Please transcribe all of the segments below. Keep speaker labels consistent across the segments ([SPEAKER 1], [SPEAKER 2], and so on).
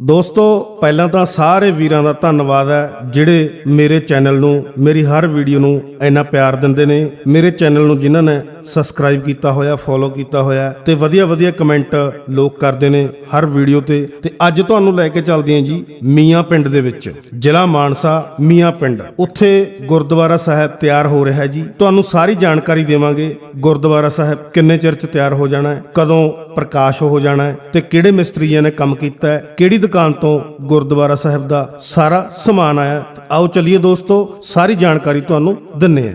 [SPEAKER 1] ਦੋਸਤੋ, ਪਹਿਲਾਂ ਤਾਂ ਸਾਰੇ ਵੀਰਾਂ ਦਾ ਧੰਨਵਾਦ ਹੈ, ਜਿਹੜੇ ਮੇਰੇ ਚੈਨਲ ਨੂੰ, ਮੇਰੀ ਹਰ ਵੀਡੀਓ ਨੂੰ ਇੰਨਾ ਪਿਆਰ ਦਿੰਦੇ ਨੇ। ਮੇਰੇ ਚੈਨਲ ਨੂੰ ਜਿਨ੍ਹਾਂ ਨੇ ਸਬਸਕ੍ਰਾਈਬ ਕੀਤਾ ਹੋਇਆ ਫੋਲੋ ਕੀਤਾ ਹੋਇਆ ਤੇ ਵਧੀਆ ਵਧੀਆ ਕਮੈਂਟ ਲੋਕ ਕਰਦੇ ਨੇ ਹਰ ਵੀਡੀਓ ਤੇ। ਤੇ ਅੱਜ ਤੁਹਾਨੂੰ ਲੈ ਕੇ ਚੱਲਦੇ ਹਾਂ ਜੀ, ਮੀਆਂ ਪਿੰਡ ਦੇ ਵਿੱਚ, ਜ਼ਿਲ੍ਹਾ ਮਾਨਸਾ, ਮੀਆਂ ਪਿੰਡ। ਉੱਥੇ ਗੁਰਦੁਆਰਾ ਸਾਹਿਬ ਤਿਆਰ ਹੋ ਰਿਹਾ ਹੈ ਜੀ। ਤੁਹਾਨੂੰ ਸਾਰੀ ਜਾਣਕਾਰੀ ਦੇਵਾਂਗੇ, ਗੁਰਦੁਆਰਾ ਸਾਹਿਬ ਕਿੰਨੇ ਚਿਰ ਚ ਤਿਆਰ ਹੋ ਜਾਣਾ ਹੈ, ਕਦੋਂ ਪ੍ਰਕਾਸ਼ ਹੋ ਜਾਣਾ ਹੈ, ਤੇ ਕਿਹੜੇ ਮਿਸਤਰੀਆਂ ਨੇ ਕੰਮ ਕੀਤਾ ਹੈ, ਕਿਹੜੀ ਦੁਕਾਨ ਤੋਂ ਗੁਰਦੁਆਰਾ ਸਾਹਿਬ ਦਾ ਸਾਰਾ ਸਮਾਨ ਆਇਆ। ਆਓ ਚੱਲੀਏ ਦੋਸਤੋ, ਸਾਰੀ ਜਾਣਕਾਰੀ ਤੁਹਾਨੂੰ ਦਿੰਨੇ ਆ।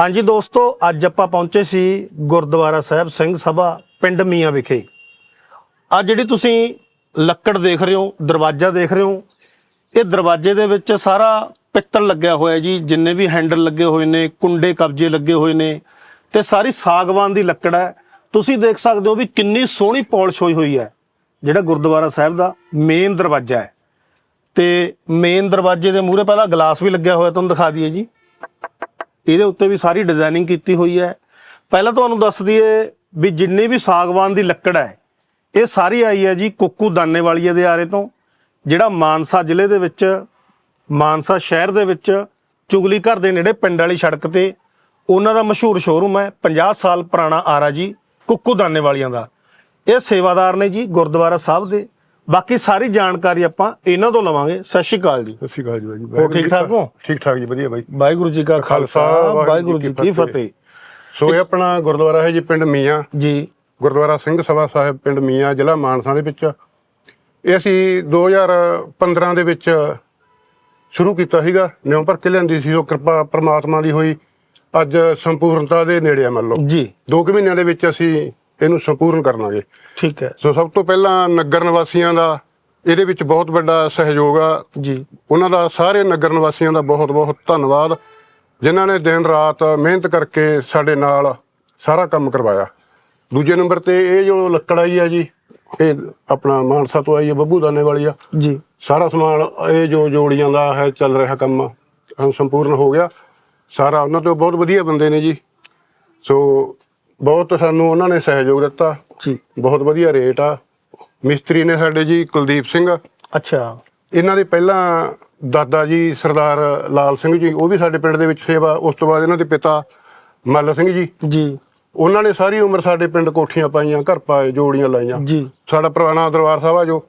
[SPEAKER 1] ਹਾਂਜੀ ਦੋਸਤੋ, ਅੱਜ ਆਪਾਂ ਪਹੁੰਚੇ ਸੀ ਗੁਰਦੁਆਰਾ ਸਾਹਿਬ ਸਿੰਘ ਸਭਾ ਪਿੰਡ ਮੀਆਂ ਵਿਖੇ। ਆ ਜਿਹੜੀ ਤੁਸੀਂ ਲੱਕੜ ਦੇਖ ਰਹੇ ਹੋ, ਦਰਵਾਜ਼ਾ ਦੇਖ ਰਹੇ ਹੋ, ਇਹ ਦਰਵਾਜ਼ੇ ਦੇ ਵਿੱਚ ਸਾਰਾ ਪਿੱਤਲ ਲੱਗਿਆ ਹੋਇਆ ਜੀ, ਜਿੰਨੇ ਵੀ ਹੈਂਡਲ ਲੱਗੇ ਹੋਏ ਨੇ, ਕੁੰਡੇ ਕਬਜੇ ਲੱਗੇ ਹੋਏ ਨੇ, ਤੇ ਸਾਰੀ ਸਾਗਵਾਨ ਦੀ ਲੱਕੜ ਹੈ। ਤੁਸੀਂ ਦੇਖ ਸਕਦੇ ਹੋ ਵੀ ਕਿੰਨੀ ਸੋਹਣੀ ਪਾਲਿਸ਼ ਹੋਈ ਹੋਈ ਹੈ। ਜਿਹੜਾ ਗੁਰਦੁਆਰਾ ਸਾਹਿਬ ਦਾ ਮੇਨ ਦਰਵਾਜ਼ਾ ਹੈ। ਤੇ ਮੇਨ ਦਰਵਾਜ਼ੇ ਦੇ ਮੂਹਰੇ ਪਹਿਲਾਂ ਗਲਾਸ ਵੀ ਲੱਗਿਆ ਹੋਇਆ, ਤੁਹਾਨੂੰ ਦਿਖਾ ਦਈਏ ਜੀ। ਇਹਦੇ ਉੱਤੇ ਵੀ ਸਾਰੀ ਡਿਜ਼ਾਈਨਿੰਗ ਕੀਤੀ ਹੋਈ ਹੈ। ਪਹਿਲਾਂ ਤੁਹਾਨੂੰ ਦੱਸ ਦਈਏ ਵੀ ਜਿੰਨੀ ਵੀ ਸਾਗਵਾਨ ਦੀ ਲੱਕੜ ਹੈ, ਇਹ ਸਾਰੀ ਆਈ ਹੈ ਜੀ ਕੁੱਕੂ ਦਾਨੇ ਵਾਲੀਏ ਦੇ ਆਰੇ ਤੋਂ, ਜਿਹੜਾ ਮਾਨਸਾ ਜ਼ਿਲ੍ਹੇ ਦੇ ਵਿੱਚ, ਮਾਨਸਾ ਸ਼ਹਿਰ ਦੇ ਵਿੱਚ ਚੁਗਲੀ ਘਰ ਦੇ ਨੇੜੇ ਪਿੰਡ ਵਾਲੀ ਸੜਕ ਤੇ, ਉਹਨਾਂ ਦਾ ਮਸ਼ਹੂਰ ਸ਼ੋਰੂਮ ਹੈ 50 ਸਾਲ ਪੁਰਾਣਾ ਆਰਾ ਜੀ ਕੁੱਕੂ ਦਾਨੇ ਵਾਲੀਆਂ ਦਾ। ਇਹ ਸੇਵਾਦਾਰ ਨੇ ਜੀ ਗੁਰਦੁਆਰਾ ਸਾਹਿਬ ਦੇ। ਬਾਕੀ ਸਾਰੀ ਜਾਣਕਾਰੀ ਆਪਾਂ ਇਹਨਾਂ ਤੋਂ ਲਵਾਂਗੇ। ਸਤਿ ਸ਼੍ਰੀ ਅਕਾਲ ਜੀ।
[SPEAKER 2] ਸਤਿ ਸ਼੍ਰੀ ਅਕਾਲ ਜੀ ਬਾਈ
[SPEAKER 1] ਹੋਰ ਠੀਕ ਠਾਕ ਹੋ?
[SPEAKER 2] ਠੀਕ ਠਾਕ ਜੀ ਵਧੀਆ ਬਾਈ।
[SPEAKER 1] ਵਾਹਿਗੁਰੂ ਜੀ ਕਾ ਖਾਲਸਾ ਵਾਹਿਗੁਰੂ ਜੀ ਕੀ ਫਤਿਹ।
[SPEAKER 2] ਸੋ ਇਹ ਆਪਣਾ ਗੁਰਦੁਆਰਾ ਹੈ ਜੀ ਪਿੰਡ ਮੀਆਂ।
[SPEAKER 1] ਜੀ।
[SPEAKER 2] ਗੁਰਦੁਆਰਾ ਸਿੰਘ ਸਭਾ ਸਾਹਿਬ ਪਿੰਡ ਮੀਆਂ ਜ਼ਿਲ੍ਹਾ ਮਾਨਸਾ ਦੇ ਵਿੱਚ। ਇਹ ਅਸੀਂ 2015 ਦੇ ਵਿੱਚ ਸ਼ੁਰੂ ਕੀਤਾ ਸੀਗਾ। ਨਿਉ ਭਰ ਕੇ ਲਿਆਂਦੀ ਸੀ ਉਹ ਕਿਰਪਾ ਪ੍ਰਮਾਤਮਾ ਦੀ ਹੋਈ। ਅੱਜ ਸੰਪੂਰਨਤਾ ਦੇ ਨੇੜੇ ਆ ਮੰਨ ਲਓ।
[SPEAKER 1] ਜੀ।
[SPEAKER 2] 2 ਕੁ ਮਹੀਨਿਆਂ ਦੇ ਵਿੱਚ ਅਸੀਂ ਇਹਨੂੰ ਸੰਪੂਰਨ ਕਰਨਾਗੇ।
[SPEAKER 1] ਠੀਕ ਹੈ।
[SPEAKER 2] ਸੋ ਸਭ ਤੋਂ ਪਹਿਲਾਂ ਨਗਰ ਨਿਵਾਸੀਆਂ ਦਾ ਇਹਦੇ ਵਿੱਚ ਬਹੁਤ ਵੱਡਾ ਸਹਿਯੋਗ ਆ।
[SPEAKER 1] ਜੀ।
[SPEAKER 2] ਉਹਨਾਂ ਦਾ ਸਾਰੇ ਨਗਰ ਨਿਵਾਸੀਆਂ ਦਾ ਬਹੁਤ ਬਹੁਤ ਧੰਨਵਾਦ ਜਿਨ੍ਹਾਂ ਨੇ ਦਿਨ ਰਾਤ ਮਿਹਨਤ ਕਰਕੇ ਸਾਡੇ ਨਾਲ ਸਾਰਾ ਕੰਮ ਕਰਵਾਇਆ। ਦੂਜੇ ਨੰਬਰ ਤੇ ਇਹ ਜੋ ਲੱਕੜ ਆਈ ਆ ਜੀ ਇਹ ਆਪਣਾ ਮਾਨਸਾ ਤੋਂ ਆਈ ਹੈ ਬੱਬੂ ਦਾਨੇ ਵਾਲੀ ਆ।
[SPEAKER 1] ਜੀ।
[SPEAKER 2] ਸਾਰਾ ਸਮਾਨ ਇਹ ਜੋ ਜੋੜੀਆਂ ਦਾ ਹੈ ਚੱਲ ਰਿਹਾ ਕੰਮ ਸੰਪੂਰਨ ਹੋ ਗਿਆ। ਸਾਰਾ ਉਹਨਾਂ ਤੋਂ ਬਹੁਤ ਵਧੀਆ ਬੰਦੇ ਨੇ ਜੀ। ਸੋ ਬਹੁਤ ਸਾਨੂੰ ਉਹਨਾਂ ਨੇ ਸਹਿਯੋਗ ਦਿੱਤਾ।
[SPEAKER 1] ਜੀ।
[SPEAKER 2] ਬਹੁਤ ਵਧੀਆ ਰੇਟ ਆ। ਮਿਸਤਰੀ ਨੇ ਸਾਡੇ ਜੀ ਕੁਲਦੀਪ ਸਿੰਘ।
[SPEAKER 1] ਅੱਛਾ।
[SPEAKER 2] ਇਹਨਾਂ ਦੇ ਪਹਿਲਾਂ ਦਾਦਾ ਜੀ ਸਰਦਾਰ ਲਾਲ ਸਿੰਘ ਜੀ ਉਹ ਵੀ ਸਾਡੇ ਪਿੰਡ ਦੇ ਵਿੱਚ ਸੇਵਾ ਉਸ ਤੋਂ ਬਾਅਦ ਇਹਨਾਂ ਦੇ ਪਿਤਾ ਮੱਲ ਸਿੰਘ ਜੀ।
[SPEAKER 1] ਜੀ।
[SPEAKER 2] ਉਹਨਾਂ ਨੇ ਸਾਰੀ ਉਮਰ ਸਾਡੇ ਪਿੰਡ ਕੋਠੀਆਂ ਪਾਈਆਂ ਘਰ ਪਾਏ ਜੋੜੀਆਂ ਲਾਈਆਂ।
[SPEAKER 1] ਜੀ।
[SPEAKER 2] ਸਾਡਾ ਪੁਰਾਣਾ ਦਰਬਾਰ ਸਾਹਿਬ ਆ ਜੋ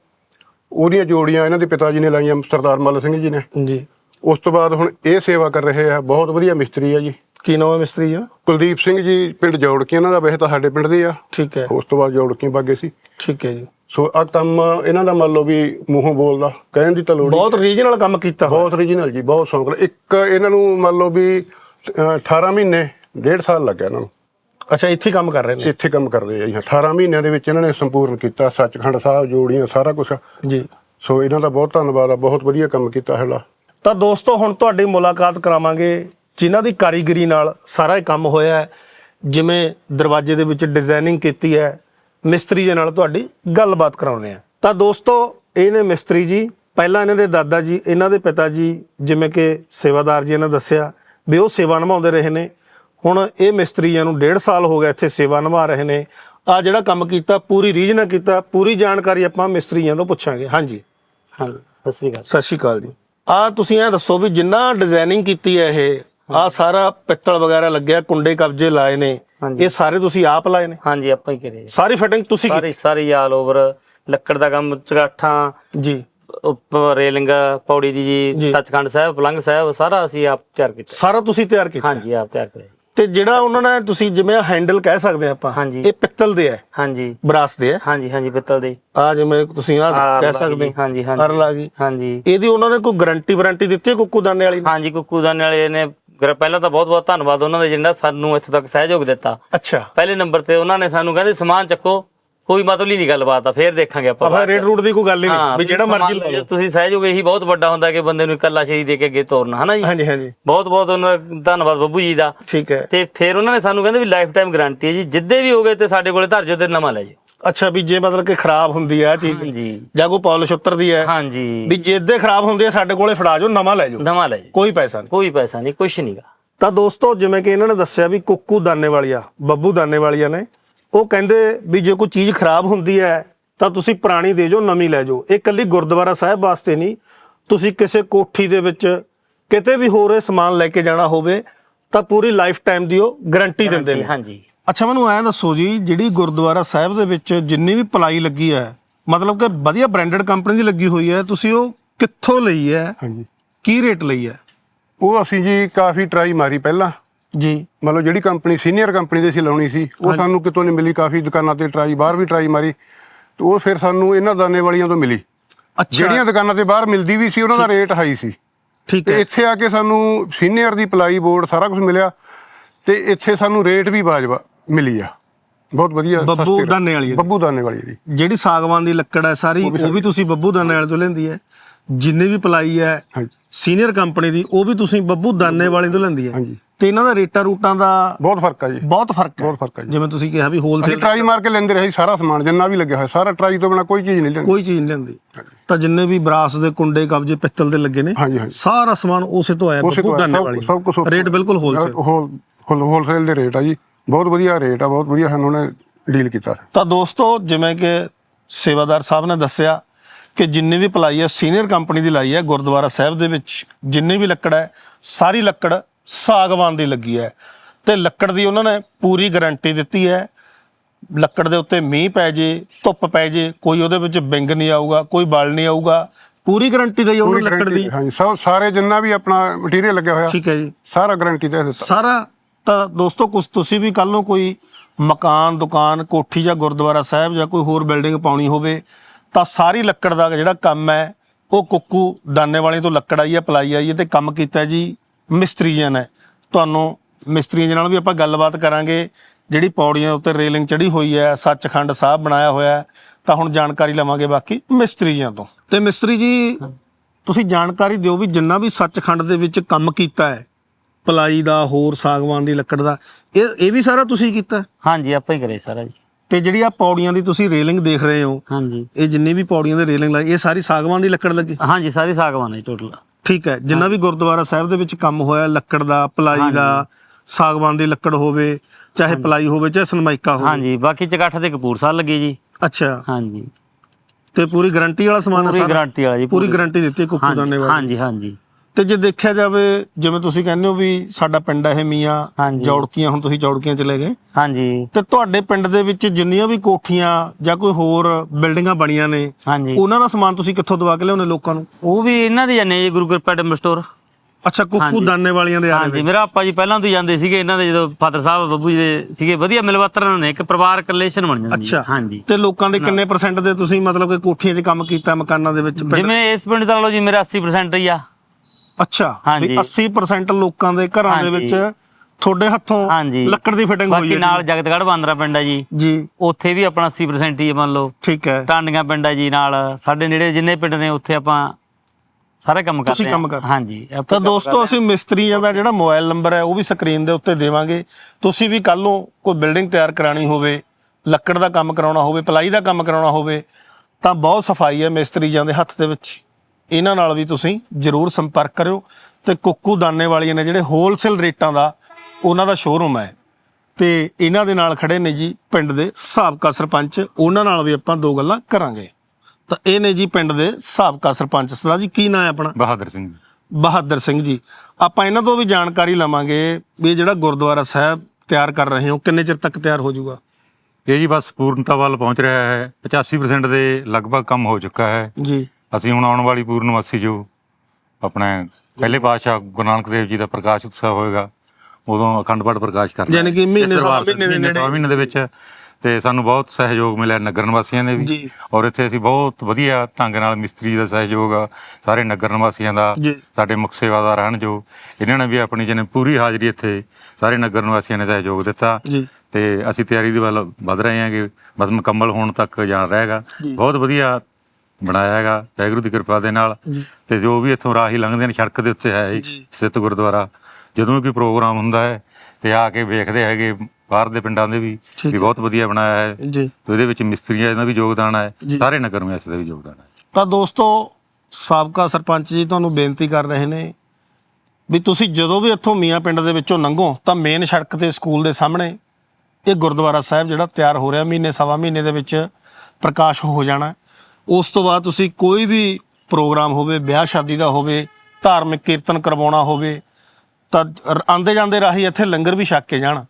[SPEAKER 2] ਉਹਦੀਆਂ ਜੋੜੀਆਂ ਇਹਨਾਂ ਦੇ ਪਿਤਾ ਜੀ ਨੇ ਲਾਈਆਂ ਸਰਦਾਰ ਮੱਲ ਸਿੰਘ ਜੀ ਨੇ।
[SPEAKER 1] ਜੀ।
[SPEAKER 2] ਉਸ ਤੋਂ ਬਾਅਦ ਹੁਣ ਇਹ ਸੇਵਾ ਕਰ ਰਹੇ ਆ ਬਹੁਤ ਵਧੀਆ ਮਿਸਤਰੀ ਆ ਜੀ।
[SPEAKER 1] ਕੀ ਨਾਮ ਹੈ ਮਿਸਤਰੀ ਜੀ?
[SPEAKER 2] ਕੁਲਦੀਪ ਸਿੰਘ ਜੀ ਪਿੰਡ ਜੋੜਕੀ ਇਹਨਾਂ ਦਾ ਵੈਸੇ ਤਾਂ ਸਾਡੇ ਪਿੰਡ ਦੇ ਆ।
[SPEAKER 1] ਠੀਕ ਹੈ।
[SPEAKER 2] ਉਸ ਤੋਂ ਬਾਅਦ ਜੋੜਕੀ ਬਾਗੇ ਸੀ।
[SPEAKER 1] ਠੀਕ ਹੈ ਜੀ।
[SPEAKER 2] ਸੋ ਆ ਕੰਮ ਇਹਨਾਂ ਦਾ ਮੰਨ ਲਓ ਵੀ ਮੂੰਹੋਂ ਬੋਲਦਾ ਕਹਿਣ ਦੀ ਤਾਂ ਲੋੜ।
[SPEAKER 1] ਬਹੁਤ ਰੀਜਨਲ ਕੰਮ ਕੀਤਾ
[SPEAKER 2] ਬਹੁਤ ਓਰੀਜਨਲ ਜੀ ਬਹੁਤ ਸ਼ੌਂਕ। ਇੱਕ ਇਹਨਾਂ ਨੂੰ ਮੰਨ ਲਓ ਵੀ ਅਹ, 18 ਮਹੀਨੇ ਡੇਢ ਸਾਲ ਲੱਗਿਆ ਇਹਨਾਂ ਨੂੰ।
[SPEAKER 1] ਅੱਛਾ ਇੱਥੇ ਕੰਮ ਕਰ ਰਹੇ ਨੇ?
[SPEAKER 2] ਇੱਥੇ ਕੰਮ ਕਰਦੇ ਆ ਜੀ। 18 ਮਹੀਨਿਆਂ ਦੇ ਵਿੱਚ ਇਹਨਾਂ ਨੇ ਸੰਪੂਰਨ ਕੀਤਾ ਸੱਚਖੰਡ ਸਾਹਿਬ ਜੋੜੀਆਂ ਸਾਰਾ ਕੁਝ
[SPEAKER 1] ਜੀ।
[SPEAKER 2] ਸੋ ਇਹਨਾਂ ਦਾ ਬਹੁਤ ਧੰਨਵਾਦ ਆ ਬਹੁਤ ਵਧੀਆ ਕੰਮ ਕੀਤਾ ਹੈਗਾ।
[SPEAKER 1] ਤਾਂ ਦੋਸਤੋ ਹੁਣ ਤੁਹਾਡੀ ਮੁਲਾਕਾਤ ਕਰਾਵਾਂਗੇ ਜਿਨ੍ਹਾਂ ਦੀ ਕਾਰੀਗਰੀ ਨਾਲ ਸਾਰਾ ਇਹ ਕੰਮ ਹੋਇਆ ਹੈ ਜਿਵੇਂ ਦਰਵਾਜ਼ੇ ਦੇ ਵਿੱਚ ਡਿਜ਼ਾਈਨਿੰਗ ਕੀਤੀ ਹੈ ਮਿਸਤਰੀ ਦੇ ਨਾਲ ਤੁਹਾਡੀ ਗੱਲਬਾਤ ਕਰਾਉਣੇ ਆ ਤਾਂ ਦੋਸਤੋ ਇਹ ਨੇ ਮਿਸਤਰੀ ਜੀ ਪਹਿਲਾਂ ਇਹਨਾਂ ਦੇ ਦਾਦਾ ਜੀ ਇਹਨਾਂ ਦੇ ਪਿਤਾ ਜੀ ਜਿਵੇਂ ਕਿ ਸੇਵਾਦਾਰ ਜੀ ਨੇ ਦੱਸਿਆ ਵੀ ਉਹ ਸੇਵਾ ਨਿਭਾਉਂਦੇ ਰਹੇ ਨੇ। ਹੁਣ ਇਹ ਮਿਸਤਰੀਆਂ ਨੂੰ 1.5 ਸਾਲ ਹੋ ਗਿਆ ਇੱਥੇ ਸੇਵਾ ਨਿਭਾ ਰਹੇ ਨੇ। ਆ ਜਿਹੜਾ ਕੰਮ ਕੀਤਾ ਪੂਰੀ ਰੀਝ ਨਾਲ ਕੀਤਾ ਪੂਰੀ ਜਾਣਕਾਰੀ ਆਪਾਂ ਮਿਸਤਰੀਆਂ ਤੋਂ ਪੁੱਛਾਂਗੇ। ਹਾਂਜੀ।
[SPEAKER 3] ਹਾਂ ਸਤਿ ਸ੍ਰੀ ਅਕਾਲ।
[SPEAKER 1] ਸਤਿ ਸ਼੍ਰੀ ਅਕਾਲ ਜੀ। ਆ ਤੁਸੀਂ ਇਹ ਦੱਸੋ ਵੀ ਜਿੰਨਾ ਡਿਜ਼ਾਈਨਿੰਗ ਕੀਤੀ ਹੈ ਇਹ ਆ ਸਾਰਾ ਪਿੱਤਲ ਵਗੈਰਾ ਲੱਗਿਆ ਕੁੰਡੇ ਕਬਜੇ ਲਾਏ ਨੇ। ਇਹ ਸਾਰੇ ਤੁਸੀਂ ਆਪ ਲਾਏ ਨੇ?
[SPEAKER 3] ਹਾਂਜੀ ਆਪਾਂ ਹੀ ਕਰੇ
[SPEAKER 1] ਸਾਰੀ ਫਿਟਿੰਗ ਤੁਸੀਂ
[SPEAKER 3] ਸਾਰੀ ਸਾਰੀ ਆਲ ਓਵਰ ਲੱਕੜ ਦਾ ਕੰਮ ਚਗਾਠਾਂ
[SPEAKER 1] ਕੀਤੀ ਜੀ।
[SPEAKER 3] ਉੱਪਰ ਰੇਲਿੰਗ ਪੌੜੀ ਦੀ
[SPEAKER 1] ਜੀ।
[SPEAKER 3] ਸੱਚਖੰਡ ਸਾਹਿਬ ਪਲੰਗ ਸਾਹਿਬ ਸਾਰਾ ਅਸੀਂ ਆਪ ਤਿਆਰ ਕੀਤਾ।
[SPEAKER 1] ਸਾਰਾ ਤੁਸੀਂ ਤਿਆਰ ਕੀਤਾ?
[SPEAKER 3] ਹਾਂਜੀ ਆਪ ਤਿਆਰ ਕਰਿਆ।
[SPEAKER 1] ਤੇ ਜਿਹੜਾ ਉਹਨਾਂ ਨੇ ਤੁਸੀਂ ਜਿਵੇਂ ਹੈਂਡਲ ਕਹਿ ਸਕਦੇ ਆਪਾਂ
[SPEAKER 3] ਹਾਂਜੀ।
[SPEAKER 1] ਇਹ ਪਿੱਤਲ ਦੇ ਹੈ
[SPEAKER 3] ਹਾਂਜੀ।
[SPEAKER 1] ਬਰਾਸ ਦੇ ਹੈ
[SPEAKER 3] ਹਾਂਜੀ ਹਾਂਜੀ ਪਿੱਤਲ ਦੇ।
[SPEAKER 1] ਆ ਜਿਵੇਂ ਤੁਸੀਂ ਆ ਕਹਿ ਸਕਦੇ
[SPEAKER 3] ਹਾਂਜੀ, ਹਾਂਜੀ।
[SPEAKER 1] ਅਰ ਲਾ ਗਈ।
[SPEAKER 3] ਹਾਂਜੀ।
[SPEAKER 1] ਇਹਦੀ ਉਹਨਾਂ ਨੇ ਕੋਈ ਗਾਰੰਟੀ ਵਾਰੰਟੀ ਦਿੱਤੀ ਕੁੱਕੂ ਦਾਨੇ ਵਾਲੀ
[SPEAKER 3] ਹਾਂਜੀ ਕੁੱਕੂ ਦਾਨੇ ਵਾਲੇ ਨੇ ਗਰ- ਪਹਿਲਾਂ ਤਾਂ ਬਹੁਤ ਬਹੁਤ ਧੰਨਵਾਦ ਉਹਨਾਂ ਦਾ ਜਿਹੜਾ ਸਾਨੂੰ ਇੱਥੇ ਤੱਕ ਸਹਿਯੋਗ ਦਿੱਤਾ।
[SPEAKER 1] ਅੱਛਾ।
[SPEAKER 3] ਪਹਿਲੇ ਨੰਬਰ ਤੇ ਉਹਨਾਂ ਨੇ ਸਾਨੂੰ ਕਹਿੰਦੇ ਸਮਾਨ ਚੱਕੋ ਕੋਈ ਮਤਲਬ ਨਹੀਂ ਗੱਲਬਾਤ ਆ ਫੇਰ ਦੇਖਾਂਗੇ ਆਪਾਂ
[SPEAKER 1] ਆਪਾਂ। ਰੇਡ ਰੂਟ ਦੀ ਕੋਈ ਗੱਲ ਹੀ ਨਹੀਂ ਵੀ ਜਿਹੜਾ ਮਰਜ਼ੀ ਲਾ
[SPEAKER 3] ਜੇ
[SPEAKER 1] ਲਓ।
[SPEAKER 3] ਤੁਸੀਂ ਸਹਿਯੋਗ ਇਹੀ ਬਹੁਤ ਵੱਡਾ ਹੁੰਦਾ ਕਿ ਬੰਦੇ ਨੂੰ ਇਕੱਲਾ ਸ਼ਹੀ ਦੇ ਕੇ ਅੱਗੇ ਤੋਰਨਾ ਹਨਾ ਜੀ?
[SPEAKER 1] ਹਾਂਜੀ ਹਾਂਜੀ।
[SPEAKER 3] ਬਹੁਤ ਬਹੁਤ ਉਹਨਾਂ ਦਾ ਧੰਨਵਾਦ ਬੱਬੂ ਜੀ ਦਾ।
[SPEAKER 1] ਠੀਕ ਹੈ।
[SPEAKER 3] ਤੇ ਫਿਰ ਉਹਨਾਂ ਨੇ ਸਾਨੂੰ ਕਹਿੰਦੇ ਵੀ ਲਾਈਫ ਟਾਈਮ ਗਾਰੰਟੀ ਹੈ ਜੀ ਜਿੱਦੇ ਵੀ ਹੋਗੇ ਤੇ ਸਾਡੇ ਕੋਲੇ ਧਰ ਜੋ ਤੇ ਨਵਾਂ ਲੈ ਜਾਓ।
[SPEAKER 1] ਅੱਛਾ ਵੀ ਜੇ ਮਤਲਬ ਕਿ ਖਰਾਬ ਹੁੰਦੀ ਹੈ ਇਹ ਚੀਜ਼
[SPEAKER 3] ਹਾਂਜੀ।
[SPEAKER 1] ਜਾਂ ਕੋਈ ਪਾਲਿਸ਼ ਉਤਰਦੀ ਹੈ
[SPEAKER 3] ਹਾਂਜੀ।
[SPEAKER 1] ਵੀ ਜਿੱਦੇ ਖਰਾਬ ਹੁੰਦੀ ਹੈ ਸਾਡੇ ਕੋਲੇ ਫੜਾ ਜਾਓ ਨਵਾਂ ਲੈ ਜਾਓ।
[SPEAKER 3] ਨਵਾਂ ਲੈ ਜਾਓ।
[SPEAKER 1] ਕੋਈ ਪੈਸਾ ਨਹੀਂ।
[SPEAKER 3] ਕੋਈ ਪੈਸਾ ਨਹੀਂ ਕੁਛ ਨਹੀਂਗਾ
[SPEAKER 1] ਤਾਂ ਦੋਸਤੋ ਜਿਵੇਂ ਕਿ ਇਹਨਾਂ ਨੇ ਦੱਸਿਆ ਵੀ ਕੁੱਕੂ ਦਾਨੇ ਵਾਲੀਆ ਬੱਬੂ ਦਾਨੇ ਵਾਲੀਆ ਨੇ ਉਹ ਕਹਿੰਦੇ ਵੀ ਜੇ ਕੋਈ ਚੀਜ਼ ਖਰਾਬ ਹੁੰਦੀ ਹੈ ਤਾਂ ਤੁਸੀਂ ਪੁਰਾਣੀ ਦੇ ਜਾਓ ਨਵੀਂ ਲੈ ਜਾਓ। ਇਹ ਕੱਲੀ ਗੁਰਦੁਆਰਾ ਸਾਹਿਬ ਵਾਸਤੇ ਨਹੀਂ ਤੁਸੀਂ ਕਿਸੇ ਕੋਠੀ ਦੇ ਵਿੱਚ ਕਿਤੇ ਵੀ ਹੋਰ ਇਹ ਸਮਾਨ ਲੈ ਕੇ ਜਾਣਾ ਹੋਵੇ ਤਾਂ ਪੂਰੀ ਲਾਈਫ ਟਾਈਮ ਦੀ ਉਹ ਗਾਰੰਟੀ ਦਿੰਦੇ ਨੇ।
[SPEAKER 3] ਹਾਂਜੀ।
[SPEAKER 1] ਅੱਛਾ ਮੈਨੂੰ ਐਂ ਦੱਸੋ ਜੀ ਜਿਹੜੀ ਗੁਰਦੁਆਰਾ ਸਾਹਿਬ ਦੇ ਵਿੱਚ ਜਿੰਨੀ ਵੀ ਪਲਾਈ ਲੱਗੀ ਹੈ ਮਤਲਬ ਕਿ ਵਧੀਆ ਬ੍ਰਾਂਡਡ ਕੰਪਨੀ ਦੀ ਲੱਗੀ ਹੋਈ ਹੈ ਤੁਸੀਂ ਉਹ ਕਿੱਥੋਂ ਲਈ ਹੈ?
[SPEAKER 2] ਹਾਂਜੀ।
[SPEAKER 1] ਕੀ ਰੇਟ ਲਈ ਹੈ?
[SPEAKER 2] ਉਹ ਅਸੀਂ ਜੀ ਕਾਫੀ ਟਰਾਈ ਮਾਰੀ ਪਹਿਲਾਂ।
[SPEAKER 1] ਜੀ।
[SPEAKER 2] ਮਤਲਬ ਜਿਹੜੀ ਕੰਪਨੀ ਸੀਨੀਅਰ ਕੰਪਨੀ ਦੇ ਸੀ ਲਾਉਣੀ ਸੀ ਉਹ ਸਾਨੂੰ ਕਿਤੋਂ ਨਹੀਂ ਮਿਲੀ ਕਾਫੀ ਦੁਕਾਨਾਂ ਤੇ ਟਰਾਈ ਬਾਹਰ ਵੀ ਟਰਾਈ ਮਾਰੀ। ਤੇ ਉਹ ਫਿਰ ਸਾਨੂੰ ਇਹਨਾਂ ਦਾਨੇ ਵਾਲੀਆਂ ਤੋਂ ਮਿਲੀ।
[SPEAKER 1] ਅੱਛਾ।
[SPEAKER 2] ਜਿਹੜੀਆਂ ਦੁਕਾਨਾਂ ਤੇ ਬਾਹਰ ਮਿਲਦੀ ਵੀ ਸੀ ਉਹਨਾਂ ਦਾ ਰੇਟ ਹਾਈ ਸੀ।
[SPEAKER 1] ਠੀਕ
[SPEAKER 2] ਤੇ
[SPEAKER 1] ਹੈ।
[SPEAKER 2] ਇੱਥੇ ਆ ਕੇ ਸਾਨੂੰ ਸੀਨੀਅਰ ਦੀ ਪਲਾਈ ਬੋਰਡ ਸਾਰਾ ਕੁਝ ਮਿਲਿਆ ਤੇ ਇੱਥੇ ਸਾਨੂੰ ਰੇਟ ਵੀ ਵਾਜਬ ਮਿਲੀ ਆ। ਬਹੁਤ ਵਧੀਆ
[SPEAKER 1] ਬੱਬੂ
[SPEAKER 2] ਸਸਤੇ।
[SPEAKER 1] ਦਾਨੇ ਵਾਲੀ ਹੈ।
[SPEAKER 2] ਬੱਬੂ ਦਾਨੇ ਵਾਲੀ ਜੀ।
[SPEAKER 1] ਜਿਹੜੀ ਸਾਗਵਾਨ ਦੀ ਲੱਕੜ ਹੈ ਸਾਰੀ ਉਹ ਵੀ ਤੁਸੀਂ ਬੱਬੂ ਦਾਨੇ ਵਾਲੇ ਤੋਂ ਲੈਂਦੀ ਹੈ। ਜਿੰਨੀ ਵੀ ਪਲਾਈ ਹੈ
[SPEAKER 2] ਹਾਂਜੀ।
[SPEAKER 1] ਸੀਨੀਅਰ ਕੰਪਨੀ ਦੀ ਉਹ ਵੀ ਤੁਸੀਂ ਬੱਬੂ ਦਾਨੇ ਵਾਲੇ ਤੋਂ ਲੈਂਦੀ ਹੈ।
[SPEAKER 2] ਹਾਂਜੀ।
[SPEAKER 1] ਤੇ ਇਹਨਾਂ ਦਾ ਰੇਟਾਂ ਰੂਟਾਂ ਦਾ
[SPEAKER 2] ਬਹੁਤ ਫ਼ਰਕ ਆ ਜੀ।
[SPEAKER 1] ਬਹੁਤ ਫ਼ਰਕ ਹੈ।
[SPEAKER 2] ਬਹੁਤ ਫ਼ਰਕ ਹੈ ਜੀ।
[SPEAKER 1] ਜਿਵੇਂ ਤੁਸੀਂ ਕਿਹਾ ਵੀ
[SPEAKER 2] ਅਸੀਂ
[SPEAKER 1] ਹੋਲਸੇਲ
[SPEAKER 2] ਟਰਾਈ ਮਾਰ ਕੇ ਲੈਂਦੇ ਰਹੇ ਸਾਰਾ ਸਮਾਨ ਜਿੰਨਾ ਵੀ ਲੱਗਿਆ ਹੋਇਆ ਸਾਰਾ ਟਰਾਈ ਤੋਂ ਬਿਨਾ ਕੋਈ ਚੀਜ਼ ਨਹੀਂ ਲੈਣੀ
[SPEAKER 1] ਕੋਈ ਚੀਜ਼ ਨਹੀਂ ਲੈਂਦੀ। ਤਾਂ ਜਿੰਨੇ ਵੀ ਬਰਾਸ ਦੇ ਕੁੰਡੇ ਕਬਜੇ ਪਿੱਤਲ ਦੇ ਲੱਗੇ ਨੇ
[SPEAKER 2] ਹਾਂਜੀ, ਹਾਂਜੀ।
[SPEAKER 1] ਸਾਰਾ ਸਮਾਨ ਉਸੇ ਤੋਂ ਆਇਆ
[SPEAKER 2] ਉਸੇ
[SPEAKER 1] ਬੱਬੂ
[SPEAKER 2] ਤੋਂ
[SPEAKER 1] ਦਾਨੇ
[SPEAKER 2] ਸਭ-
[SPEAKER 1] ਵਾਲੀ।
[SPEAKER 2] ਸਭ ਕੁਝ
[SPEAKER 1] ਰੇਟ ਬਿਲਕੁਲ ਹੋਲਸੇਲ
[SPEAKER 2] ਹੋਲ ਹੋਲਸੇਲ ਦੇ ਰੇਟ ਆ ਜੀ। ਬਹੁਤ ਵਧੀਆ ਰੇਟ ਆ ਬਹੁਤ ਵਧੀਆ ਸਾਨੂੰ ਉਹਨੇ ਡੀਲ ਕੀਤਾ।
[SPEAKER 1] ਤਾਂ ਦੋਸਤੋ ਜਿਵੇਂ ਕਿ ਸੇਵਾਦਾਰ ਸਾਹਿਬ ਨੇ ਦੱਸਿਆ ਕਿ ਜਿੰਨੀ ਵੀ ਪਲਾਈ ਹੈ ਸੀਨੀਅਰ ਕੰਪਨੀ ਦੀ ਲਾਈ ਹੈ ਗੁਰਦੁਆਰਾ ਸਾਹਿਬ ਦੇ ਵਿੱਚ ਜਿੰਨੀ ਵੀ ਲੱਕੜ ਹੈ ਸਾਰੀ ਲੱਕੜ ਸਾਗਵਾਨ ਦੀ ਲੱਗੀ ਹੈ। ਤੇ ਲੱਕੜ ਦੀ ਉਹਨਾਂ ਨੇ ਪੂਰੀ ਗਾਰੰਟੀ ਦਿੱਤੀ ਹੈ ਲੱਕੜ ਦੇ ਉੱਤੇ ਮੀਂਹ ਪੈ ਜੇ ਧੁੱਪ ਪੈ ਜੇ ਕੋਈ ਉਹਦੇ ਵਿੱਚ ਬਿੰਗ ਨਹੀਂ ਆਊਗਾ ਕੋਈ ਬਲ ਨਹੀਂ ਆਊਗਾ ਪੂਰੀ ਗਾਰੰਟੀ ਦਈ ਉਹਨਾਂ ਲੱਕੜ ਦੀ।
[SPEAKER 2] ਹਾਂਜੀ ਸਾਰੇ ਜਿੰਨਾ ਵੀ ਆਪਣਾ ਮਟੀਰੀਅਲ ਲੱਗਿਆ ਹੋਇਆ
[SPEAKER 1] ਠੀਕ ਹੈ ਜੀ।
[SPEAKER 2] ਸਾਰਾ ਗਾਰੰਟੀ ਤੇ ਦਿੱਤਾ।
[SPEAKER 1] ਸਾਰਾ ਤਾਂ ਦੋਸਤੋ ਕੁਝ ਤੁਸੀਂ ਵੀ ਕੱਲ ਨੂੰ ਕੋਈ ਮਕਾਨ, ਦੁਕਾਨ, ਕੋਠੀ ਜਾਂ ਗੁਰਦੁਆਰਾ ਸਾਹਿਬ ਜਾਂ ਕੋਈ ਹੋਰ ਬਿਲਡਿੰਗ ਪਾਉਣੀ ਹੋਵੇ, ਤਾਂ ਸਾਰੀ ਲੱਕੜ ਦਾ ਜਿਹੜਾ ਕੰਮ ਹੈ, ਉਹ ਕੁੱਕੂ ਦਾਨੇ ਵਾਲੇ ਤੋਂ ਲੱਕੜ ਆਈ ਹੈ, ਪਲਾਈ ਆਈ ਹੈ ਤੇ ਕੰਮ ਕੀਤਾ ਜੀ ਮਿਸਤਰੀ ਜੀ ਨੇ। ਤੁਹਾਨੂੰ ਮਿਸਤਰੀਆਂ ਜੀ ਨਾਲ ਵੀ ਆਪਾਂ ਗੱਲਬਾਤ ਕਰਾਂਗੇ। ਜਿਹੜੀ ਪੌੜੀਆਂ ਉੱਤੇ ਰੇਲਿੰਗ ਚੜੀ ਹੋਈ ਹੈ, ਸੱਚਖੰਡ ਸਾਹਿਬ ਬਣਾਇਆ ਹੋਇਆ ਤਾਂ ਹੁਣ ਜਾਣਕਾਰੀ ਲਵਾਂਗੇ ਬਾਕੀ ਮਿਸਤਰੀਆਂ ਤੋਂ। ਤੇ ਮਿਸਤਰੀ ਜੀ, ਤੁਸੀਂ ਜਾਣਕਾਰੀ ਦਿਓ ਵੀ ਜਿੰਨਾ ਵੀ ਸੱਚਖੰਡ ਦੇ ਵਿੱਚ ਕੰਮ ਕੀਤਾ ਹੈ ਪਲਾਈ ਦਾ ਹੋਰ ਸਾਗਵਾਨ ਦੀ ਲੱਕੜ ਦਾ। ਇਹ ਇਹ ਵੀ ਸਾਰਾ ਤੁਸੀਂ ਕੀਤਾ?
[SPEAKER 3] ਹਾਂਜੀ ਆਪਾਂ ਹੀ ਕਰੇ ਸਾਰਾ ਜੀ।
[SPEAKER 1] ਤੇ ਜਿਹੜੀ ਆ ਪੌੜੀਆਂ ਦੀ ਤੁਸੀਂ ਰੇਲਿੰਗ ਦੇਖ ਰਹੇ ਹੋ
[SPEAKER 3] ਹਾਂਜੀ।
[SPEAKER 1] ਇਹ ਜਿੰਨੀ ਵੀ ਪੌੜੀਆਂ ਦੇ ਰੇਲਿੰਗ ਲਾਈ ਇਹ ਸਾਰੀ ਸਾਗਵਾਨ ਦੀ ਲੱਕੜ ਲੱਗੀ?
[SPEAKER 3] ਹਾਂਜੀ ਸਾਰੀ ਸਾਗਵਾਨ ਹੈ ਟੋਟਲ
[SPEAKER 1] ਠੀਕ ਹੈ ਜਿੰਨਾ ਵੀ ਗੁਰਦੁਆਰਾ ਸਾਹਿਬ ਦੇ ਵਿੱਚ ਕੰਮ ਹੋਇਆ ਲੱਕੜ ਦਾ ਪਲਾਈ ਦਾ ਸਾਗਵਾਨ ਦੀ ਲੱਕੜ ਹੋਵੇ ਚਾਹੇ ਪਲਾਈ ਹੋਵੇ ਚਾਹੇ ਸਨਮਾਈਕਾ ਹੋਵੇ।
[SPEAKER 3] ਹਾਂਜੀ ਬਾਕੀ ਚਗੱਠ ਦੇ ਕਪੂਰਸਾਲ ਲੱਗੀ ਜੀ।
[SPEAKER 1] ਅੱਛਾ।
[SPEAKER 3] ਹਾਂਜੀ।
[SPEAKER 1] ਤੇ ਪੂਰੀ ਗਾਰੰਟੀ ਵਾਲਾ ਸਮਾਨ ਹੈ
[SPEAKER 3] ਪੂਰੀ
[SPEAKER 1] ਸਾਰਾ?
[SPEAKER 3] ਗਾਰੰਟੀ ਵਾਲਾ ਜੀ
[SPEAKER 1] ਪੂਰੀ ਗਾਰੰਟੀ ਦਿੱਤੀ ਕੁੱਕੂ ਦਾਨੇ ਵਾਲੀ?
[SPEAKER 3] ਹਾਂਜੀ ਹਾਂਜੀ।
[SPEAKER 1] ਤੇ ਜੇ ਦੇਖਿਆ ਜਾਵੇ ਜਿਵੇਂ ਤੁਸੀਂ ਕਹਿੰਦੇ ਹੋ ਵੀ ਸਾਡਾ ਪਿੰਡ ਹੈ ਇਹ ਮੀਆਂ
[SPEAKER 3] ਹਾਂਜੀ।
[SPEAKER 1] ਜੌੜਕੀਆਂ ਹੁਣ ਤੁਸੀਂ ਜੌੜਕੀਆਂ ਚਲੇ ਗਏ।
[SPEAKER 3] ਹਾਂਜੀ।
[SPEAKER 1] ਤੇ ਤੁਹਾਡੇ ਪਿੰਡ ਦੇ ਵਿੱਚ ਜਿੰਨੀਆਂ ਵੀ ਕੋਠੀਆਂ ਜਾਂ ਕੋਈ ਹੋਰ ਬਿਲਡਿੰਗਾਂ ਬਣੀਆਂ ਨੇ
[SPEAKER 3] ਹਾਂਜੀ।
[SPEAKER 1] ਉਹਨਾਂ ਦਾ ਸਮਾਨ ਤੁਸੀਂ ਕਿੱਥੋਂ ਦਵਾ ਕੇ ਲਿਆਉਂਦੇ ਲੋਕਾਂ ਨੂੰ?
[SPEAKER 3] ਉਹ ਵੀ ਇਹਨਾਂ ਦੇ ਜਾਂਦੇ ਜੀ ਗੁਰੂ ਕਿਰਪਾ ਟਿੰਬਰ ਸਟੋਰ।
[SPEAKER 1] ਅੱਛਾ ਕੁੱਕੂ ਦਾਨੇ ਵਾਲੀਆਂ ਦੇ ਆ
[SPEAKER 3] ਹਾਂਜੀ ਮੇਰਾ ਆਪਾ ਜੀ ਪਹਿਲਾਂ ਤੋਂ ਹੀ ਜਾਂਦੇ ਸੀਗੇ ਇਹਨਾਂ ਦੇ ਜਦੋਂ ਫਾਦਰ ਸਾਹਿਬ ਬੱਬੂ ਜੀ ਦੇ ਸੀਗੇ ਵਧੀਆ ਮਿਲਵਤਰਨ ਨੇ ਇੱਕ ਪਰਿਵਾਰਕ ਰਿਲੇਸ਼ਨ ਬਣ ਜਾਂਦੀ
[SPEAKER 1] ਅੱਛਾ।
[SPEAKER 3] ਹੈ। ਹਾਂਜੀ।
[SPEAKER 1] ਤੇ ਲੋਕਾਂ ਦੇ ਕਿੰਨੇ ਪਰਸੈਂਟ ਦੇ ਤੁਸੀਂ ਮਤਲਬ ਕਿ ਕੋਠੀਆਂ 'ਚ ਕੰਮ ਕੀਤਾ ਮਕਾਨਾਂ ਦੇ ਵਿੱਚ ਪਿੰਡ?
[SPEAKER 3] ਜਿਵੇਂ ਇਸ ਪਿੰਡ ਦਾ ਲਓ ਜੀ ਮੇਰਾ 80% ਹੀ ਆ।
[SPEAKER 1] ਅੱਛਾ ਵੀ
[SPEAKER 3] ਹਾਂਜੀ।
[SPEAKER 1] 80% ਲੋਕਾਂ ਦੇ ਘਰਾਂ ਦੇ ਵਿੱਚ ਤੁਹਾਡੇ ਹੱਥੋਂ
[SPEAKER 3] ਹਾਂਜੀ।
[SPEAKER 1] ਲੱਕੜ ਦੀ ਫਿਟਿੰਗ ਹੋਈ
[SPEAKER 3] ਬਾਕੀ
[SPEAKER 1] ਹੈ
[SPEAKER 3] ਨਾਲ ਜਗਤਗੜ੍ਹ ਬਾਂਦਰਾ ਪਿੰਡ ਹੈ ਜੀ।
[SPEAKER 1] ਜੀ।
[SPEAKER 3] ਉੱਥੇ ਵੀ ਆਪਣਾ 80% ਹੀ ਹੈ ਮੰਨ ਲਓ।
[SPEAKER 1] ਠੀਕ ਹੈ।
[SPEAKER 3] ਟਾਂਡੀਆਂ ਪਿੰਡ ਹੈ ਜੀ ਨਾਲ। ਸਾਡੇ ਨੇੜੇ ਜਿੰਨੇ ਪਿੰਡ ਨੇ ਉੱਥੇ ਆਪਾਂ ਸਾਰੇ ਕੰਮ ਕਰਦੇ
[SPEAKER 1] ਤੁਸੀਂ ਕੰਮ ਕਰ-
[SPEAKER 3] ਹਾਂਜੀ। ਆਪਾਂ
[SPEAKER 1] ਤਾਂ
[SPEAKER 3] ਕੰਮ
[SPEAKER 1] ਦੋਸਤੋ ਅਸੀਂ ਮਿਸਤਰੀਆਂ ਦਾ ਜਿਹੜਾ ਮੋਬਾਈਲ ਨੰਬਰ ਹੈ ਉਹ ਵੀ ਸਕਰੀਨ ਦੇ ਉੱਤੇ ਦੇਵਾਂਗੇ। ਤੁਸੀਂ ਵੀ ਕੱਲ ਨੂੰ ਕੋਈ ਬਿਲਡਿੰਗ ਤਿਆਰ ਕਰਾਣੀ ਹੋਵੇ ਲੱਕੜ ਦਾ ਕੰਮ ਕਰਾਉਣਾ ਹੋਵੇ ਪਲਾਈ ਦਾ ਕੰਮ ਕਰਾਉਣਾ ਹੋਵੇ ਤਾਂ ਬਹੁਤ ਸਫ਼ਾਈ ਹੈ ਮਿਸਤਰੀ ਜਾਂ ਦੇ ਹੱਥ ਦੇ ਵਿੱਚ। ਇਹਨਾਂ ਨਾਲ ਵੀ ਤੁਸੀਂ ਜ਼ਰੂਰ ਸੰਪਰਕ ਕਰਿਓ ਤੇ ਕੁੱਕੂ ਦਾਨੇ ਵਾਲੀਆਂ ਨੇ ਜਿਹੜੇ ਹੋਲਸੇਲ ਰੇਟਾਂ ਦਾ ਉਹਨਾਂ ਦਾ ਸ਼ੋਰੂਮ ਹੈ ਤੇ ਇਹਨਾਂ ਦੇ ਨਾਲ ਖੜੇ ਨੇ ਜੀ ਪਿੰਡ ਦੇ ਸਾਬਕਾ ਸਰਪੰਚ ਉਹਨਾਂ ਨਾਲ ਵੀ ਆਪਾਂ ਦੋ ਗੱਲਾਂ ਕਰਾਂਗੇ। ਤਾਂ ਇਹ ਨੇ ਜੀ ਪਿੰਡ ਦੇ ਸਾਬਕਾ ਸਰਪੰਚ। ਸਰਦਾਰ ਜੀ ਕੀ ਨਾਂ ਹੈ ਆਪਣਾ?
[SPEAKER 4] ਬਹਾਦਰ ਸਿੰਘ
[SPEAKER 1] ਬਹਾਦਰ ਸਿੰਘ ਜੀ। ਆਪਾਂ ਇਹਨਾਂ ਤੋਂ ਵੀ ਜਾਣਕਾਰੀ ਲਵਾਂਗੇ ਵੀ ਜਿਹੜਾ ਗੁਰਦੁਆਰਾ ਸਾਹਿਬ ਤਿਆਰ ਕਰ ਰਹੇ ਹੋ ਕਿੰਨੇ ਚਿਰ ਤੱਕ ਤਿਆਰ ਹੋ ਜਾਊਗਾ?
[SPEAKER 4] ਇਹ ਜੀ ਬਸ ਪੂਰਨਤਾ ਵੱਲ ਪਹੁੰਚ ਰਿਹਾ ਹੈ। 85% ਦੇ ਲਗਭਗ ਕੰਮ ਹੋ ਚੁੱਕਾ ਹੈ।
[SPEAKER 1] ਜੀ।
[SPEAKER 4] ਅਸੀਂ ਹੁਣ ਆਉਣ ਵਾਲੀ ਪੂਰਨਮਾਸੀ ਜੋ ਆਪਣੇ ਪਹਿਲੇ ਪਾਤਸ਼ਾਹ ਗੁਰੂ ਨਾਨਕ ਦੇਵ ਜੀ ਦਾ ਪ੍ਰਕਾਸ਼ ਉਤਸਵ ਹੋਏਗਾ ਉਦੋਂ ਅਖੰਡ ਪਾਠ ਪ੍ਰਕਾਸ਼ ਕਰਨਾ
[SPEAKER 1] ਯਾਨੀ ਕਿ। ਮਹੀਨੇ ਸਵਾ ਮਹੀਨੇ ਦੇ ਨੇੜੇ।
[SPEAKER 4] ਮਹੀਨੇ ਦੇ ਵਿੱਚ ਤੇ ਸਾਨੂੰ ਬਹੁਤ ਸਹਿਯੋਗ ਮਿਲਿਆ ਨਗਰ ਨਿਵਾਸੀਆਂ ਦੇ ਵੀ। ਔਰ ਇੱਥੇ ਅਸੀਂ ਬਹੁਤ ਵਧੀਆ ਢੰਗ ਨਾਲ ਮਿਸਤਰੀ ਦਾ ਸਹਿਯੋਗ ਆ ਸਾਰੇ ਨਗਰ ਨਿਵਾਸੀਆਂ ਦਾ। ਸਾਡੇ ਮੁੱਖ ਸੇਵਾਦਾਰ ਹਨ ਜੋ ਇਹਨਾਂ ਨੇ ਵੀ ਆਪਣੀ ਜਿਹਨੇ ਪੂਰੀ ਹਾਜ਼ਰੀ ਇੱਥੇ ਸਾਰੇ ਨਗਰ ਨਿਵਾਸੀਆਂ ਨੇ ਸਹਿਯੋਗ ਦਿੱਤਾ ਤੇ ਅਸੀਂ ਤਿਆਰੀ ਦੇ ਵੱਲ ਵਧ ਰਹੇ ਹਾਂਗੇ ਬਸ ਮੁਕੰਮਲ ਹੋਣ ਤੱਕ ਜਾਣ ਰਹੇਗਾ। ਬਹੁਤ ਵਧੀਆ ਬਣਾਇਆ ਹੈਗਾ ਵਾਹਿਗੁਰੂ ਦੀ ਕਿਰਪਾ ਦੇ ਨਾਲ। ਤੇ ਜੋ ਵੀ ਇੱਥੋਂ ਰਾਹੀ ਲੰਘਦੇ ਨੇ ਸੜਕ ਦੇ ਉੱਤੇ ਹੈ। ਸਥਿਤ ਗੁਰਦੁਆਰਾ ਜਦੋਂ ਕੋਈ ਪ੍ਰੋਗਰਾਮ ਹੁੰਦਾ ਹੈ ਤੇ ਆ ਕੇ ਵੇਖਦੇ ਹੈਗੇ ਬਾਹਰ ਦੇ ਪਿੰਡਾਂ ਦੇ ਵੀ ਵੀ। ਬਹੁਤ ਵਧੀਆ ਬਣਾਇਆ ਹੈ
[SPEAKER 1] ਜੀ
[SPEAKER 4] ਤੇ ਇਹਦੇ ਵਿੱਚ ਮਿਸਤਰੀਆਂ ਦਾ ਵੀ ਯੋਗਦਾਨ ਹੈ। ਸਾਰੇ ਨਗਰ ਨਿਵਾਸੀ ਦਾ ਵੀ ਯੋਗਦਾਨ ਹੈ
[SPEAKER 1] ਤਾਂ ਦੋਸਤੋ ਸਾਬਕਾ ਸਰਪੰਚ ਜੀ ਤੁਹਾਨੂੰ ਬੇਨਤੀ ਕਰ ਰਹੇ ਨੇ ਵੀ ਤੁਸੀਂ ਜਦੋਂ ਵੀ ਇੱਥੋਂ ਮੀਆਂ ਪਿੰਡ ਦੇ ਵਿੱਚੋਂ ਲੰਘੋ ਤਾਂ ਮੇਨ ਸੜਕ ਤੇ ਸਕੂਲ ਦੇ ਸਾਹਮਣੇ ਇਹ ਗੁਰਦੁਆਰਾ ਸਾਹਿਬ ਜਿਹੜਾ ਤਿਆਰ ਹੋ ਰਿਹਾ ਮਹੀਨੇ ਸਵਾ ਮਹੀਨੇ ਦੇ ਵਿੱਚ ਪ੍ਰਕਾਸ਼ ਹੋ ਜਾਣਾ ਉਸ ਤੋਂ ਬਾਅਦ ਤੁਸੀਂ ਕੋਈ ਵੀ ਪ੍ਰੋਗਰਾਮ ਹੋਵੇ, ਵਿਆਹ ਸ਼ਾਦੀ ਦਾ ਹੋਵੇ, ਧਾਰਮਿਕ ਕੀਰਤਨ ਕਰਵਾਉਣਾ ਹੋਵੇ, ਤਾਂ ਆਂਦੇ ਜਾਂਦੇ ਰਾਹੀਂ ਇੱਥੇ ਲੰਗਰ ਵੀ ਛੱਕ ਕੇ ਜਾਣਾ।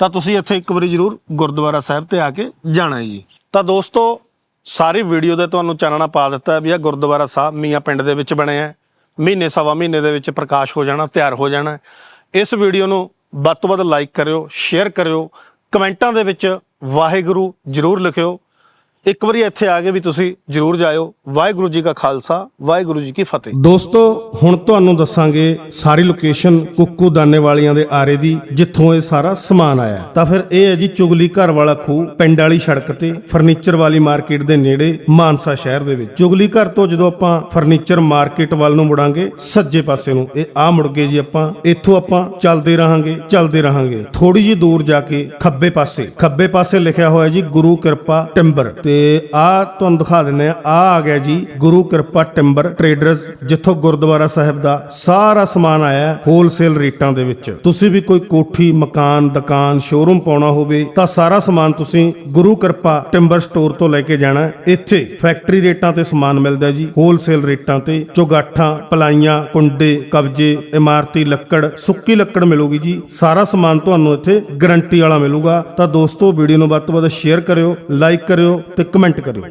[SPEAKER 1] ਤਾਂ ਤੁਸੀਂ ਇੱਥੇ ਇੱਕ ਵਾਰੀ ਜ਼ਰੂਰ ਗੁਰਦੁਆਰਾ ਸਾਹਿਬ ਤੇ ਆ ਕੇ ਜਾਣਾ ਜੀ। ਤਾਂ ਦੋਸਤੋ, ਸਾਰੀ ਵੀਡੀਓ ਦੇ ਤੁਹਾਨੂੰ ਚਾਨਣਾ ਪਾ ਦਿੱਤਾ ਵੀ ਇਹ ਗੁਰਦੁਆਰਾ ਸਾਹਿਬ ਮੀਆਂ ਪਿੰਡ ਦੇ ਵਿੱਚ ਬਣਿਆ ਮਹੀਨੇ, ਸਵਾ ਮਹੀਨੇ ਦੇ ਵਿੱਚ ਪ੍ਰਕਾਸ਼ ਹੋ ਜਾਣਾ, ਤਿਆਰ ਹੋ ਜਾਣਾ ਇਸ ਵੀਡੀਓ ਨੂੰ ਵੱਧ ਤੋਂ ਵੱਧ ਲਾਈਕ ਕਰਿਓ, ਸ਼ੇਅਰ ਕਰਿਓ, ਕਮੈਂਟਾਂ ਦੇ ਵਿੱਚ ਵਾਹਿਗੁਰੂ ਜ਼ਰੂਰ ਲਿਖਿਓ। ਇੱਕ ਵਾਰੀ ਇੱਥੇ ਆ ਕੇ ਵੀ ਤੁਸੀਂ ਜ਼ਰੂਰ ਜਾਇਓ। ਵਾਹਿਗੁਰੂ ਜੀ ਕਾ ਖਾਲਸਾ, ਵਾਹਿਗੁਰੂ ਜੀ ਕੀ ਫਤਿਹ। ਦੋਸਤੋ, ਹੁਣ ਤੁਹਾਨੂੰ ਦੱਸਾਂਗੇ ਸਾਰੀ ਲੋਕੇਸ਼ਨ ਕੁੱਕੂ ਦਾਨੇ ਵਾਲੀਆਂ ਦੇ ਆਰੇ ਦੀ, ਜਿੱਥੋਂ ਇਹ ਸਾਰਾ ਸਮਾਨ ਆਇਆ। ਤਾਂ ਫਿਰ ਇਹ ਹੈ ਜੀ ਚੁਗਲੀ ਘਰ ਵਾਲਾ ਖੂਹ, ਪਿੰਡ ਵਾਲੀ ਸੜਕ ਤੇ, ਫਰਨੀਚਰ ਵਾਲੀ ਮਾਰਕੀਟ ਦੇ ਨੇੜੇ, ਮਾਨਸਾ ਸ਼ਹਿਰ ਦੇ ਵਿੱਚ। ਚੁਗਲੀ ਘਰ ਤੋਂ ਜਦੋਂ ਆਪਾਂ ਫਰਨੀਚਰ ਮਾਰਕੀਟ ਵੱਲ ਨੂੰ ਮੁੜਾਂਗੇ, ਸੱਜੇ ਪਾਸੇ ਨੂੰ, ਇਹ ਆ ਮੁੜ ਗਏ ਜੀ ਆਪਾਂ। ਇੱਥੋਂ ਆਪਾਂ ਚੱਲਦੇ ਰਹਾਂਗੇ ਚੱਲਦੇ ਰਹਾਂਗੇ। ਥੋੜੀ ਜਿਹੀ ਦੂਰ ਜਾ ਕੇ ਖੱਬੇ ਪਾਸੇ ਖੱਬੇ ਪਾਸੇ ਲਿਖਿਆ ਹੋਇਆ ਜੀ ਗੁਰੂ ਕਿਰਪਾ ਟਿੰਬਰ। ਤੇ ਆ ਤੁਹਾਨੂੰ ਦਿਖਾ ਦਿੰਨੇ ਆ ਆ ਆ ਗਿਆ ਜੀ, ਗੁਰੂ ਕਿਰਪਾ ਟਿੰਬਰ ਟਰੇਡਰਸ, ਜਿੱਥੋਂ ਗੁਰਦੁਆਰਾ ਸਾਹਿਬ ਦਾ ਸਾਰਾ ਸਮਾਨ ਆਇਆ ਹੋਲਸੇਲ ਰੇਟਾਂ ਦੇ ਵਿੱਚ। ਤੁਸੀਂ ਵੀ ਕੋਈ ਕੋਠੀ, ਮਕਾਨ, ਦੁਕਾਨ ਸ਼ੋਰੂਮ ਪਾਉਣਾ ਹੋਵੇ, ਤਾਂ ਸਾਰਾ ਸਮਾਨ ਤੁਸੀਂ ਗੁਰੂ ਕਿਰਪਾ ਟਿੰਬਰ ਸਟੋਰ ਤੋਂ ਲੈ ਕੇ ਜਾਣਾ ਇੱਥੇ ਫੈਕਟਰੀ ਰੇਟਾਂ ਤੇ ਸਮਾਨ ਮਿਲਦਾ ਜੀ ਹੋਲਸੇਲ ਰੇਟਾਂ ਤੇ। ਚੁਗਾਠਾਂ, ਪਲਾਈਆਂ, ਕੁੰਡੇ, ਕਬਜੇ, ਇਮਾਰਤੀ ਲੱਕੜ, ਸੁੱਕੀ ਲੱਕੜ ਮਿਲੂਗੀ ਜੀ। ਸਾਰਾ ਸਮਾਨ ਤੁਹਾਨੂੰ ਇੱਥੇ ਗਾਰੰਟੀ ਵਾਲਾ ਮਿਲੂਗਾ। ਤਾਂ ਦੋਸਤੋ ਵੀਡੀਓ ਨੂੰ ਵੱਧ ਤੋਂ ਵੱਧ ਸ਼ੇਅਰ ਕਰਿਓ ਲਾਈਕ ਕਰਿਓ ਤੇ ਕਮੈਂਟ ਕਰਿਓ।